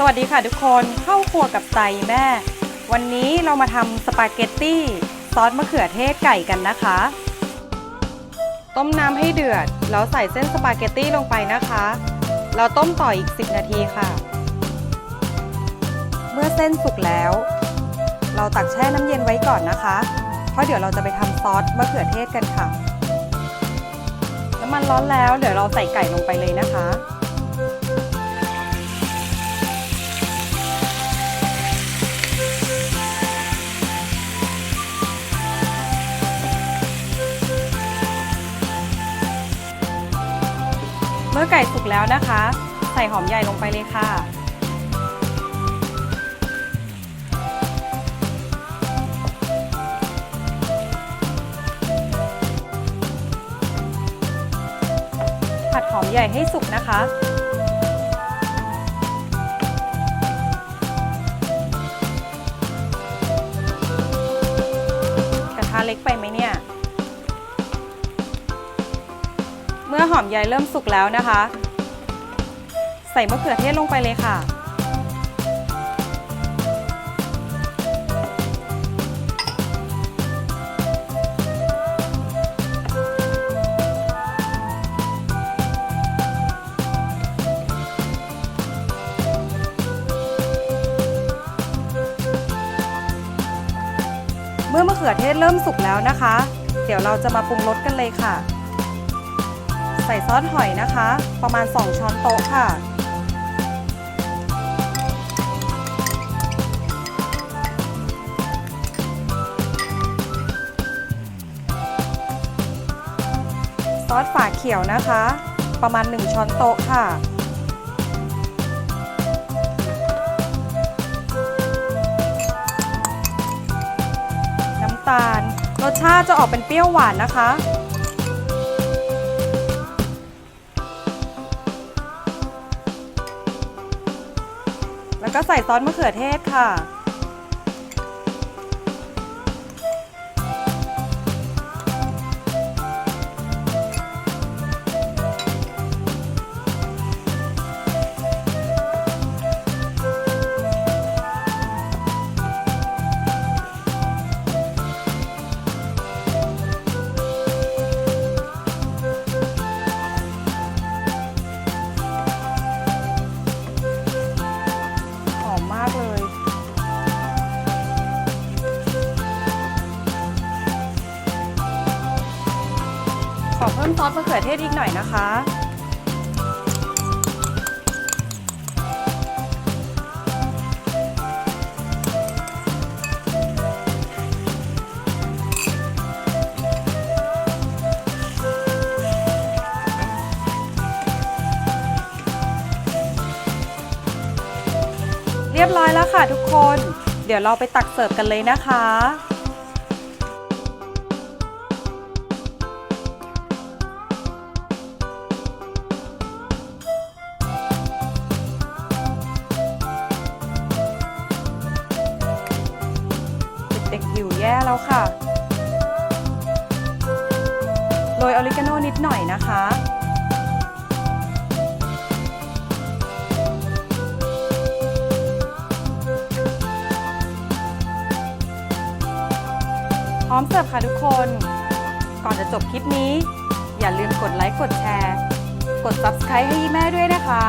สวัสดีค่ะทุกคนเข้าครัวกับไตแม่ วันนี้เรามาทำสปาเกตตี้ซอสมะเขือเทศไก่กันนะคะ ต้มน้ำให้เดือด แล้วใส่เส้นสปาเกตตี้ลงไปนะคะ เราต้มต่ออีก 10 นาทีค่ะ เมื่อเส้นสุกแล้ว เราตักแช่น้ำเย็นไว้ก่อนนะคะ เพราะเดี๋ยวเราจะไปทำซอสมะเขือเทศกันค่ะ น้ำมันร้อนแล้วเดี๋ยวเราใส่ไก่ลงไปเลยนะคะ มื่อไก่สุกแล้วนะคะ ใส่หอมใหญ่ลงไปเลยค่ะ ผัดหอมใหญ่ให้สุกนะคะกระทะเล็กไปไหมเนี่ย เมื่อหอมใหญ่เริ่มสุกแล้วนะคะ ใส่มะเขือเทศลงไปเลยค่ะ เมื่อมะเขือเทศเริ่มสุกแล้วนะคะ เดี๋ยวเราจะมาปรุงรสกันเลยค่ะ ใส่ซอสหอยนะคะ ประมาณ 2 ช้อนโต๊ะค่ะ ซอสฝาเขียวนะคะ ประมาณ 1 ช้อนโต๊ะค่ะน้ำตาลรสชาติจะออกเป็นเปรี้ยวหวานนะคะ แล้วก็ใส่ซอสมะเขือเทศค่ะ มซอสมะเขือเทศอีกหน่อยนะคะ เรียบร้อยแล้วค่ะทุกคน เดี๋ยวเราไปตักเสิร์ฟกันเลยนะคะ หิวแย่แล้วค่ะ โรยออริกาโนนิดหน่อยนะคะ พร้อมเสิร์ฟค่ะทุกคน ก่อนจะจบคลิปนี้ อย่าลืมกดไลค์ กดแชร์ กด Subscribe ให้แม่ด้วยนะคะ